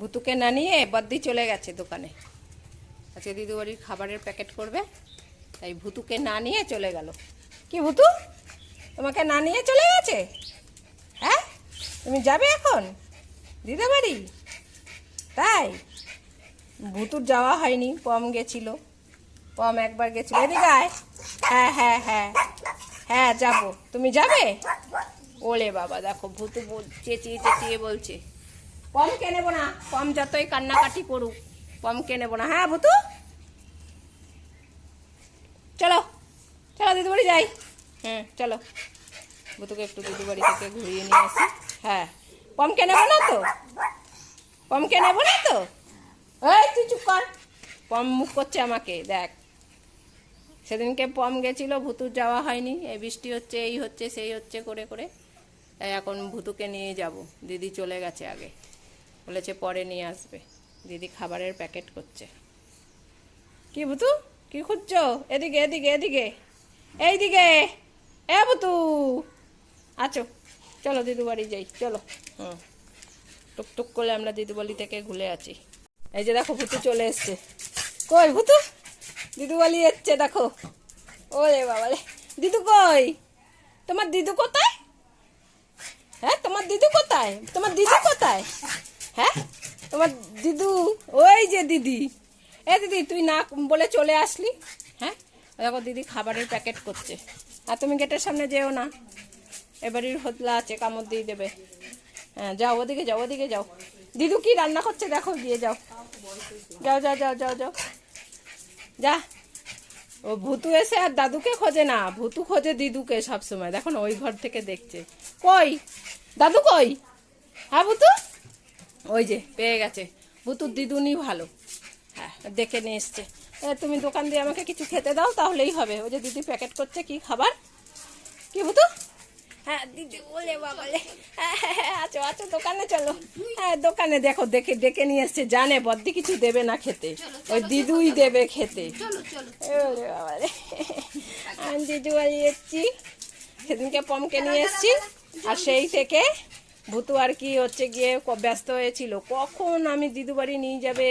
ভুতুকে না নিয়ে বদ্দি চলে গেছে দোকানে। আজকে দিদু বাড়ির খাবারের প্যাকেট করবে, তাই ভুতুকে না নিয়ে চলে গেল। কি ভুতু? তোমাকে না নিয়ে চলে গেছে? হ্যাঁ? তুমি যাবে এখন? দিদা বাড়ি তাই? ভুতুর যাওয়া হয়নি, পম গেছিল। পম একবার গেছিল। এদিকে হ্যাঁ হ্যাঁ হ্যাঁ। হ্যাঁ যাব। তুমি যাবে? ওলে বাবা, দেখো ভুতু চেঁচিয়ে চেঁচিয়ে বলছে। পমকে নেব না? পম যতই কান্নাকাটি করুক পমকে নেব না। হ্যাঁ ভুতু? চলো চলো দিদি বাড়ি যাই। হুম, চলো। ভুতুকে একটু দিদি বাড়ি থেকে ঘুরিয়ে নিয়ে আসি। হ্যাঁ। পমকে নেব না তো? পমকে নেব না তো? এই, তুই চুপ কর। পম মুখ করছে আমাকে, দেখ। সেদিনকে পম গেছিল, ভুতুর যাওয়া হয়নি। এই বৃষ্টি হচ্ছে, এই হচ্ছে, সেই হচ্ছে, করে করে। এখন ভুতুকে নিয়ে যাব। দিদি চলে গেছে আগে। বলেছে পরে নিয়ে আসবে। দিদি খাবারের প্যাকেট করছে। কি ভুতু কি খুঁজছো? এদিকে এদিকে এদিকে। এইদিকে। এ ভুতু আছো চলো দিদু বাড়ি যাই, চলো। হুম। টুকটুক করে আমরা দিদু বাড়ি থেকে ঘুরে আছি এই যে দেখো ভুতু চলে এসছে। কই ভুতু দিদু বাড়ি এসছে, দেখো। ওরে বাবা রে। দিদু কই? তোমার দিদু কোথায়? হ্যাঁ তোমার দিদু কোথায়? তোমার দিদু কোথায়? হ্যাঁ? তোমার দিদু, ওই যে দিদি। এ দিদি, তুই না বলে চলে আসলি? হ্যাঁ? দেখো, দিদি খাবারের প্যাকেট করছে। আর তুমি গেটের সামনে যেও না। এবারের হতলা আছে, কামড় দিয়ে দেবে। হ্যাঁ যাও ওদিকে যাও ওদিকে যাও। দিদু কি রান্না করছে দেখো, গিয়ে যাও। যাও যাও যাও যাও যাও। যা। ও ভুতু এসে আর দাদুকে খোঁজে না। ভুতু খোঁজে দিদুকে সবসময়। দেখো না, ওই ঘর থেকে দেখছে। কই? দাদু কই? হ্যাঁ ভুতু? ওই যে পেয়ে গেছে। ভুতুর দিদুনি ভালো। হ্যাঁ দেখে নিয়ে এসছে। তুমি দোকান দিয়ে আমাকে কিছু খেতে দাও তাহলেই হবে। ওই যে দিদি প্যাকেট করছে কি খাবার? কি ভুতু হ্যাঁ দিদি বলে হ্যাঁ, আছো আছো দোকানে চলো। হ্যাঁ দোকানে দেখো দেখে ডেকে নিয়ে জানে কিছু দেবে না খেতে। ওই দিদুই দেবে খেতে। আমি দিদু সেদিনকে পমকে নিয়ে এসছি। আর সেই থেকে ভুতু আর কি হচ্ছে গিয়ে ব্যস্ত হয়েছিল। কখন আমি দিদু বাড়ি নিয়ে যাবে?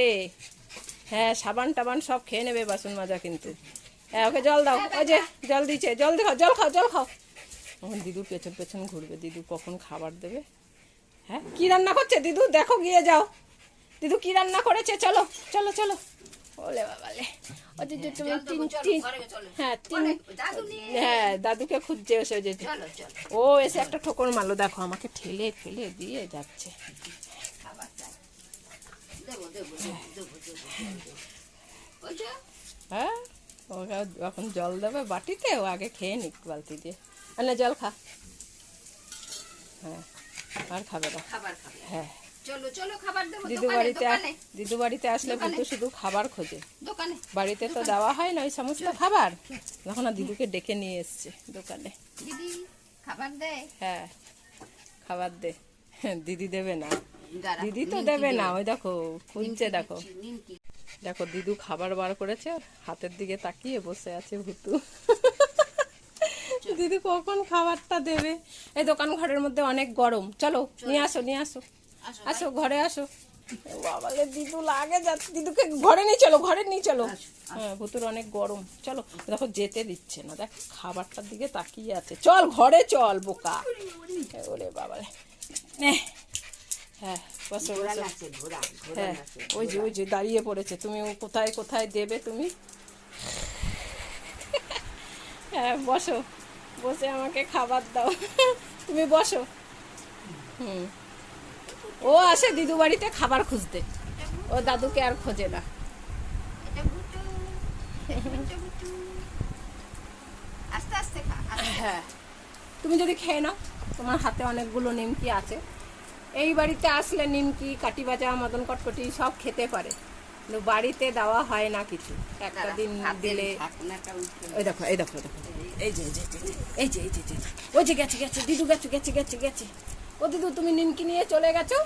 হ্যাঁ সাবান টাবান সব খেয়ে নেবে বাসন মাজা কিন্তু। হ্যাঁ ওকে জল দাও। ওই যে জল দিচ্ছে। জল খাও জল খাও জল খাও। এখন দিদুর পেছন পেছন ঘুরবে। দিদু কখন খাবার দেবে? হ্যাঁ কি রান্না করছে? দিদু, দেখো গিয়ে যাও। দিদু কি রান্না করেছে? চলো চলো চলো। ওলে বাবালে ও দিদু তুমি তিন তিন হ্যাঁ তিন হ্যাঁ দাদুকে খুঁজছে এসে যে ও এসে একটা ঠোকর মারলো দেখো আমাকে ঠেলে ফেলে দিয়ে যাচ্ছে। হ্যাঁ ওকে যখন জল দেবে বাটিতে ও আগে খেয়ে নিক বালতি দিয়ে। আর না জল খা। হ্যাঁ আর খাবে না। খাবার খাবে। হ্যাঁ। চলো চলো খাবার দেবো দিদু বাড়িতে দিদু বাড়িতে আসলে কিন্তু শুধু খাবার খোঁজে। দোকানে বাড়িতে তো দেওয়া হয় না ওই সমস্ত খাবার। তখন দিদুকে ডেকে নিয়ে এসছে দোকানে। দিদি খাবার দেয় হ্যাঁ খাবার দে। হ্যাঁ, দিদি দেবে না। দিদি তো দেবে না ওই দেখো খুঁজছে দেখো। দেখো দিদু খাবার বার করেছে হাতের দিকে তাকিয়ে বসে আছে ভুতু। দিদি কখন খাবারটা দেবে? এই দোকান ঘরের মধ্যে অনেক গরম। চলো। নিয়ে আসো নিয়ে আসো। আসো, ঘরে আসো। বাবালে দিদু লাগে যাচ্ছে দিদুকে ঘরে নিয়ে চলো ঘরে নিয়ে চলো। হ্যাঁ ভুতুর অনেক গরম। চলো দেখো যেতে দিচ্ছে না। দেখ খাবারটার দিকে তাকিয়ে আছে। চল ঘরে চল বোকা। ওরে বাবালে নে। হ্যাঁ হ্যাঁ ওই যে ওই যে দাঁড়িয়ে পড়েছে। তুমি ও কোথায় কোথায় দেবে তুমি? হ্যাঁ বসো। বসে আমাকে খাবার দাও। তুমি বসো। হুম। ও আসে দিদু বাড়িতে খাবার খুঁজতে ও দাদুকে আর খোঁজে না হ্যাঁ তুমি যদি খেয়ে নাও তোমার হাতে অনেকগুলো নিমকি আছে এই বাড়িতে আসলে নিমকি কাটি ভাজা মদন কটকটি সব খেতে পারে কিন্তু বাড়িতে দেওয়া হয় না কিছু একটা দিন দিলে ওই দেখো এই দেখো দেখো এই যে এই যে এই যে, এই যে এই যে এই যে ওই যে গেছে গেছে দিদু গেছে গেছে গেছে গেছে ও দিদু, তুমি নিমকি নিয়ে চলে গেছো?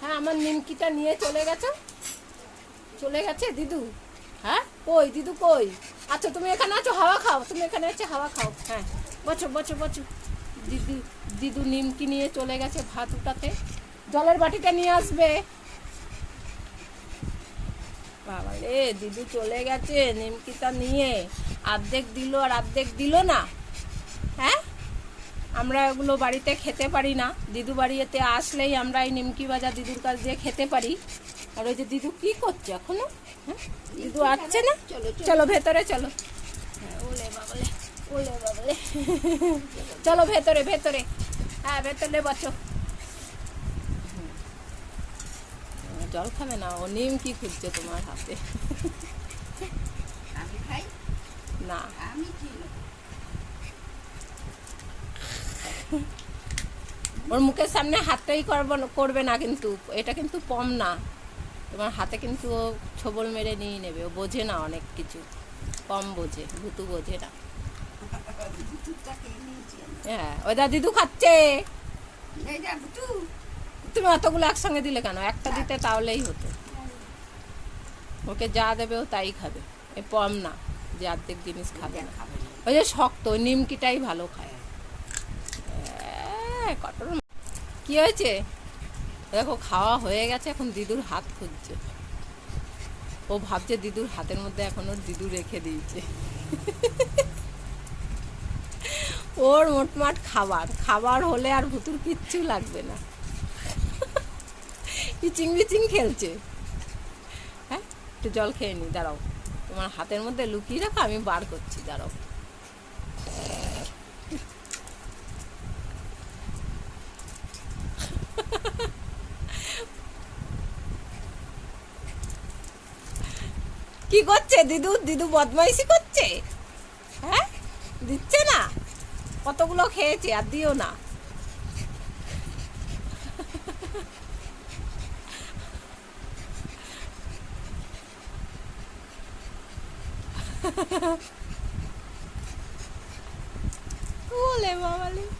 হ্যাঁ আমার নিমকিটা নিয়ে চলে গেছো। চলে গেছে দিদু? হ্যাঁ কই দিদু, কই? আচ্ছা তুমি এখানে আছো, হাওয়া খাও। তুমি এখানে আছে হাওয়া খাও। হ্যাঁ বছো বছো বছো দিদু দিদু নিমকি নিয়ে চলে গেছে ভাত উঠাতে। জলের বাটিটা নিয়ে আসবে। বাবা রে দিদু চলে গেছে নিমকিটা নিয়ে। অর্ধেক দিল আর অর্ধেক দিল না। হ্যাঁ? আমরা এগুলো বাড়িতে খেতে পারি না। দিদু বাড়িতে আসলেই আমরা এই নিমকি ভাজা দিদুর কাছ দিয়ে খেতে পারি। আর ওই যে দিদু কি করছে এখনও? হ্যাঁ? দিদু আসছে না? চলো, ভেতরে চলো। হ্যাঁ, চলো ভেতরে ভেতরে। হ্যাঁ ভেতরে বসো। জল খাবে না ও নিমকি খুঁজছে তোমার হাতে। না। আমি কি ওর মুখের সামনে হাতটাই করব না- করবে না কিন্তু। এটা কিন্তু পম না। তোমার হাতে কিন্তু ও ছবল মেরে নিয়ে নেবে। ও বোঝে না অনেক কিছু। কম বোঝে ভুতু বোঝে না। হ্যাঁ ওই দা দিদু খাচ্ছে। তুমি অতগুলো একসঙ্গে দিলে কেন? একটা দিতে তাহলেই হতো। ওকে যা দেবে ও তাই খাবে। এ পম না যে অর্ধেক জিনিস খাবে না। খাবে ওই যে শক্ত নিমকিটাই ভালো খায়। এ, কটর হয়েছে? দেখো খাওয়া হয়ে গেছে এখন দিদুর হাত খুঁজছে। ও ভাবছে দিদুর হাতের মধ্যে এখন ওর দিদু রেখে দিয়েছে। ওর মোটমাট খাবার। খাবার হলে আর ভুতুর কিচ্ছু লাগবে না। ইচিং বিচিং খেলছে? হ্যাঁ একটু জল খেয়ে নি দাঁড়াও। তোমার হাতের মধ্যে লুকিয়ে রাখো আমি বার করছি দাঁড়াও। কি করছে? দিদু দিদু বদমাইশি করছে? হ্যাঁ? দিচ্ছে না? কতগুলো খেয়েছে আর দিও না। ওলে বাবালে।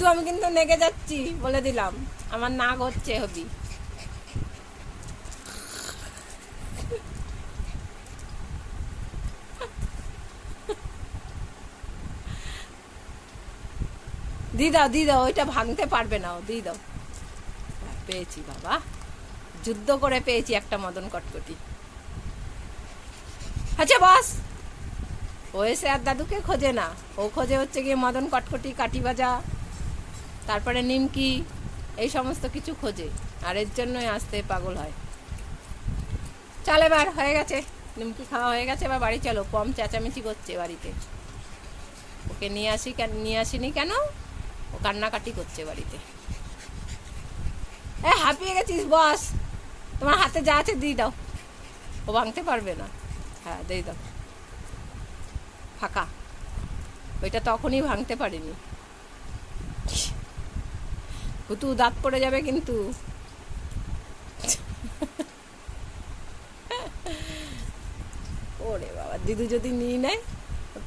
দিদু আমি কিন্তু নেগে যাচ্ছি, বলে দিলাম। আমার নাক হচ্ছে হবি। দি দাও দি দাও, ওইটা ভাঙতে পারবে না ও, দি দাও। পেয়েছি বাবা। যুদ্ধ করে পেয়েছি একটা মদন কটকটি। আচ্ছা বস। ও এসে আর দাদুকে খোঁজে না। ও খোঁজে হচ্ছে গিয়ে মদন কটকটি কাটি ভাজা তারপরে নিমকি, এই সমস্ত কিছু খোঁজে। আর এর জন্যই আসতে পাগল হয়। চল এবার, হয়ে গেছে। নিমকি খাওয়া হয়ে গেছে, এবার বাড়ি চলো। কম চেঁচামেচি করছে বাড়িতে। ওকে নিয়ে আসি কেন নিয়ে আসিনি কেন? ও কান্নাকাটি করছে বাড়িতে। এ, হাঁপিয়ে গেছিস, বস। তোমার হাতে যা আছে দিয়ে দাও। ও ভাঙতে পারবে না। হ্যাঁ দিয়ে দাও। ফাঁকা। ওইটা তখনই ভাঙতে পারিনি। হুতু দাঁত পড়ে যাবে কিন্তু। ওরে বাবা দিদু যদি নিয়ে নেয়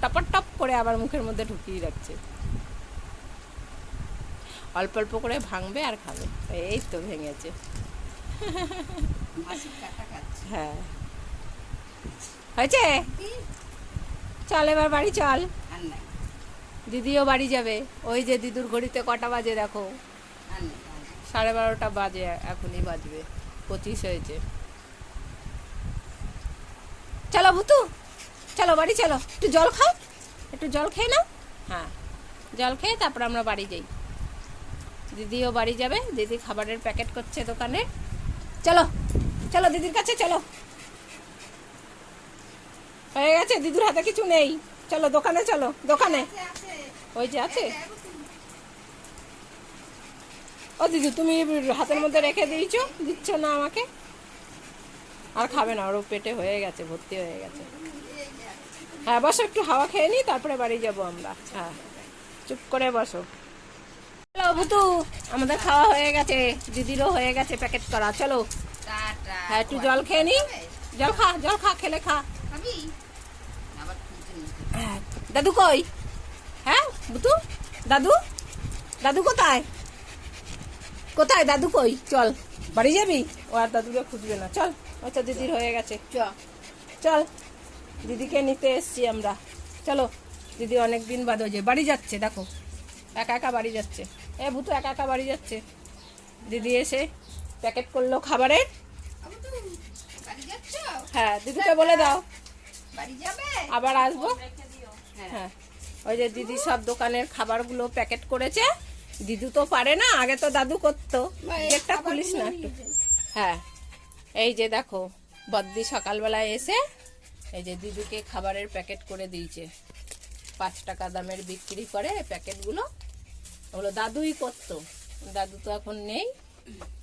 টপর টপ করে আবার মুখের মধ্যে ঢুকিয়ে রাখছে। অল্প অল্প করে ভাঙবে আর খাবে। এই তো ভেঙেছে। হ্যাঁ। হয়েছে? চল এবার বাড়ি চল। দিদিও বাড়ি যাবে। ওই যে দিদুর ঘড়িতে কটা বাজে দেখো। সাড়ে বারোটা বাজে এখনই বাজবে, পঁচিশ হয়েছে। চলো ভুতু, চলো বাড়ি চলো, একটু জল খাও, একটু জল খেয়ে নাও। হ্যাঁ জল খেয়ে তারপর আমরা বাড়ি যাই। দিদিও বাড়ি যাবে, দিদি খাবারের প্যাকেট করছে দোকানে। চলো চলো দিদির কাছে চলো। হয়ে গেছে, দিদির হাতে কিছু নেই। চলো দোকানে চলো, দোকানে। ওই যে আছে। ও দিদি তুমি হাতের মধ্যে রেখে দিয়েছ দিচ্ছ না আমাকে? আর খাবে না ওর পেটে হয়ে গেছে ভর্তি হয়ে গেছে। হ্যাঁ বসো একটু হাওয়া খেয়ে নিই তারপরে বাড়ি যাব আমরা। হ্যাঁ চুপ করে বসো। চলো ভুতু আমাদের খাওয়া হয়ে গেছে দিদিরও হয়ে গেছে প্যাকেট করা চলো। হ্যাঁ একটু জল খেয়ে নি জল খা জল খা খেলে খা। হ্যাঁ, দাদু কই? হ্যাঁ বুতু দাদু? দাদু কোথায়? কোথায়? দাদু কই? চল। বাড়ি যাবি? ও আর দাদুকে খুঁজবে না। চল আচ্ছা দিদির হয়ে গেছে। চ। চল দিদিকে নিতে এসছি আমরা। চলো দিদি অনেক দিন বাদ হয়েছে বাড়ি যাচ্ছে দেখো। একা একা বাড়ি যাচ্ছে। এ ভূতু একা একা বাড়ি যাচ্ছে। দিদি এসে প্যাকেট করল খাবারের। হ্যাঁ দিদিকে বলে দাও। আবার আসব। হ্যাঁ। ওই যে দিদি সব দোকানের খাবারগুলো প্যাকেট করেছে। দিদু তো পারে না আগে তো দাদু করতো। গেটটা খুলিস না একটু। হ্যাঁ এই যে দেখো বদ্দি সকালবেলায় এসে এই যে দিদুকে খাবারের প্যাকেট করে দিয়েছে। পাঁচ টাকা দামের বিক্রি করে প্যাকেটগুলো। ওগুলো দাদুই করতো। দাদু তো এখন নেই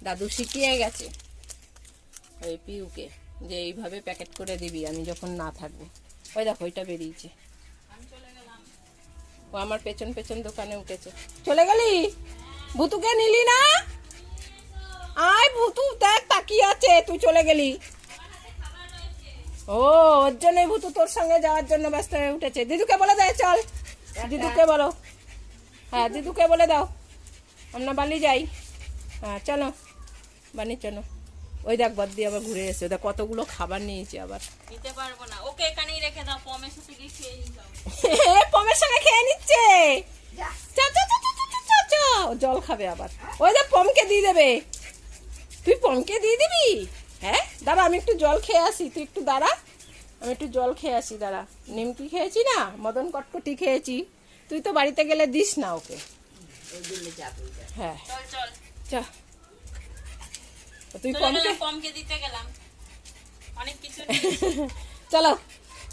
দাদু শিখিয়ে গেছে ওই পিউকে যে এইভাবে প্যাকেট করে দিবি আমি যখন না থাকব। ওই দেখো ওইটা বেরিয়েছে। ও আমার পেছন পেছন দোকানে উঠেছে। চলে গেলি? ভুতুকে নিলি না? আয় ভুতু, দেখ তাকিয়ে আছে, তুই চলে গেলি। ও, ওর জন্যই ভুতু তোর সঙ্গে যাওয়ার জন্য ব্যস্ত হয়ে উঠেছে। দিদুকে বলে দেয় চল। দিদুকে বলো। হ্যাঁ দিদুকে বলে দাও। আমরা বালি যাই। হ্যাঁ চলো। বানি চলো। ওই দেখ বাদ দিয়ে আবার ঘুরে এসে দেখ কতগুলো খাবার নিয়েছি আবার। নিতে পারব না। ওকে এখানেই রেখে দাও পমের সাথে গিয়ে খেয়ে হবে। পমের সঙ্গে খেয়ে নিচ্ছে? জল খাবে আবার। ওই দেখ পমকে দিয়ে দেবে। তুই পমকে দিয়ে দিবি? হ্যাঁ? দাঁড়া আমি একটু জল খেয়ে আসি। তুই একটু দাঁড়া। আমি একটু জল খেয়ে আসি দাঁড়া। নিমকি খেয়েছি না? মদন কটকটি খেয়েছি। তুই তো বাড়িতে গেলে দিস না ওকে। হ্যাঁ। চল চল। চা তুই চলে পমকে পমকে দিতে গেলাম। অনেক কিছু চলো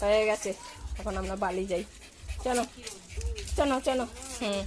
হয়ে গেছে। এখন আমরা বালি যাই। চলো চলো চলো। হুম।